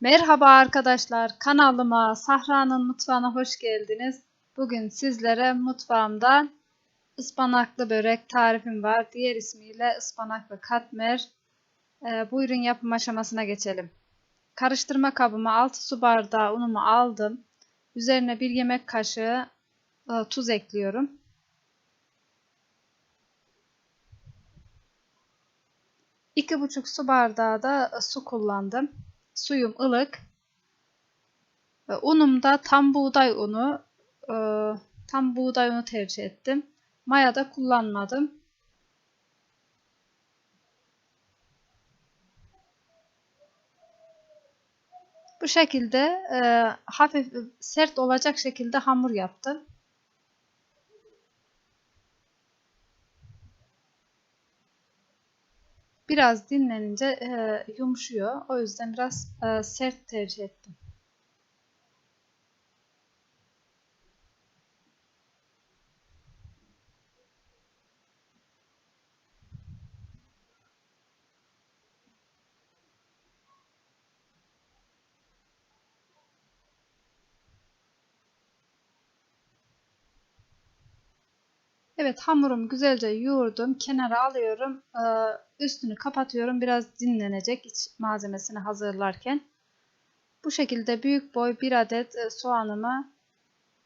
Merhaba arkadaşlar, kanalıma Sahra'nın mutfağına hoş geldiniz. Bugün sizlere mutfağımda ıspanaklı börek tarifim var. Diğer ismiyle ıspanaklı katmer. Ee, buyurun yapım aşamasına geçelim. Karıştırma kabıma 6 su bardağı unumu aldım. Üzerine 1 yemek kaşığı e, tuz ekliyorum. İki buçuk su bardağı da su kullandım. Suyum ılık. Unum da tam buğday unu. E, tam buğday unu tercih ettim. Maya da kullanmadım. Bu şekilde e, hafif sert olacak şekilde hamur yaptım. Biraz dinlenince e, yumuşuyor. O yüzden biraz e, sert tercih ettim. Evet hamurum güzelce yoğurdum. Kenara alıyorum. Ee, üstünü kapatıyorum. Biraz dinlenecek iç malzemesini hazırlarken. Bu şekilde büyük boy bir adet e, soğanımı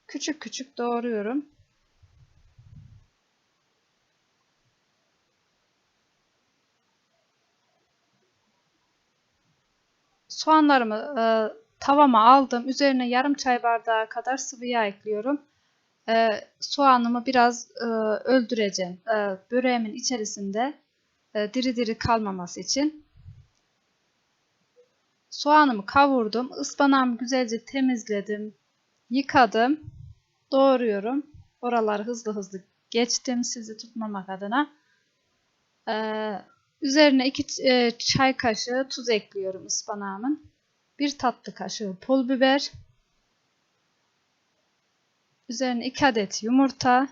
küçük küçük doğruyorum. Soğanlarımı e, tavama aldım. Üzerine yarım çay bardağı kadar sıvı yağ ekliyorum e, soğanımı biraz e, öldüreceğim. E, böreğimin içerisinde e, diri diri kalmaması için. Soğanımı kavurdum. Ispanağımı güzelce temizledim. Yıkadım. Doğruyorum. Oraları hızlı hızlı geçtim sizi tutmamak adına. Ee, üzerine 2 e, çay kaşığı tuz ekliyorum ıspanağımın. 1 tatlı kaşığı pul biber. Üzerine 2 adet yumurta.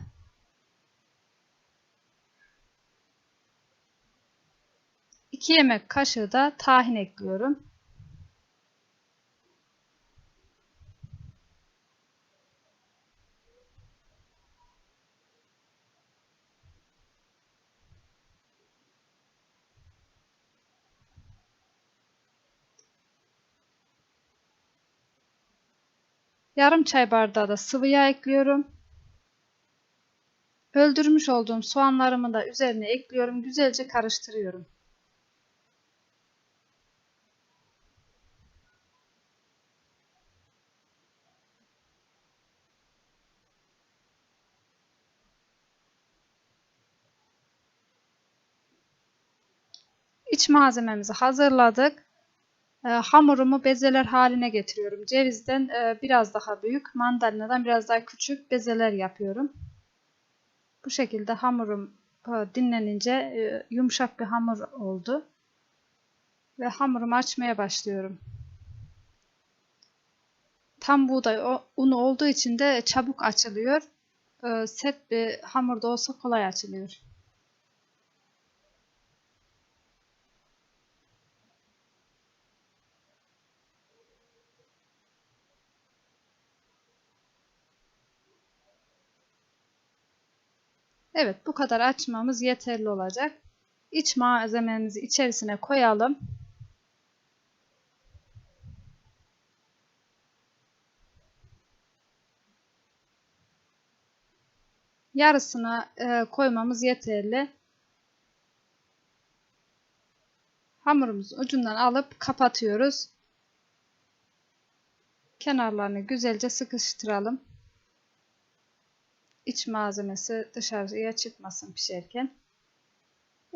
iki yemek kaşığı da tahin ekliyorum. Yarım çay bardağı da sıvı yağ ekliyorum. Öldürmüş olduğum soğanlarımı da üzerine ekliyorum. Güzelce karıştırıyorum. İç malzememizi hazırladık. E, hamurumu bezeler haline getiriyorum. Cevizden e, biraz daha büyük, mandalinadan biraz daha küçük bezeler yapıyorum. Bu şekilde hamurum e, dinlenince yumuşak bir hamur oldu. Ve hamurumu açmaya başlıyorum. Tam buğday unu olduğu için de çabuk açılıyor. Sert bir hamurda olsa kolay açılıyor. Evet bu kadar açmamız yeterli olacak. İç malzememizi içerisine koyalım. Yarısına e, koymamız yeterli. Hamurumuzun ucundan alıp kapatıyoruz. Kenarlarını güzelce sıkıştıralım iç malzemesi dışarıya çıkmasın pişerken.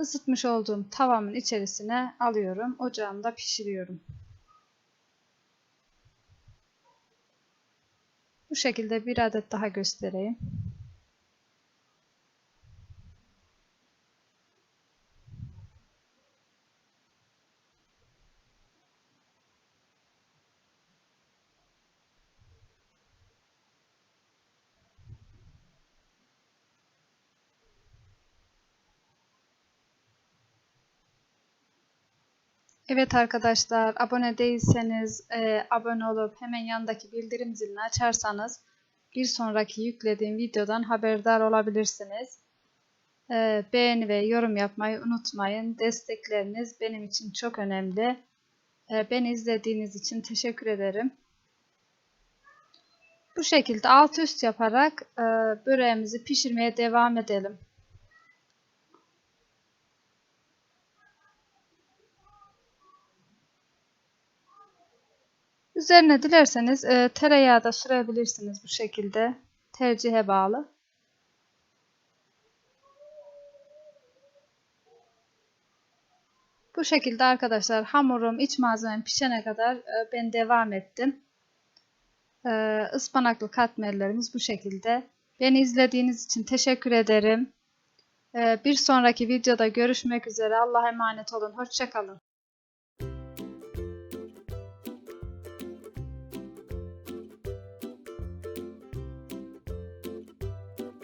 Isıtmış olduğum tavamın içerisine alıyorum. Ocağımda pişiriyorum. Bu şekilde bir adet daha göstereyim. Evet arkadaşlar abone değilseniz e, abone olup hemen yanındaki bildirim zilini açarsanız bir sonraki yüklediğim videodan haberdar olabilirsiniz. E, beğeni ve yorum yapmayı unutmayın. Destekleriniz benim için çok önemli. E, beni izlediğiniz için teşekkür ederim. Bu şekilde alt üst yaparak e, böreğimizi pişirmeye devam edelim. Üzerine dilerseniz e, tereyağı da sürebilirsiniz bu şekilde. Tercihe bağlı. Bu şekilde arkadaşlar hamurum iç malzemem pişene kadar e, ben devam ettim. E, ıspanaklı katmerlerimiz bu şekilde. Beni izlediğiniz için teşekkür ederim. E, bir sonraki videoda görüşmek üzere. Allah'a emanet olun. Hoşçakalın.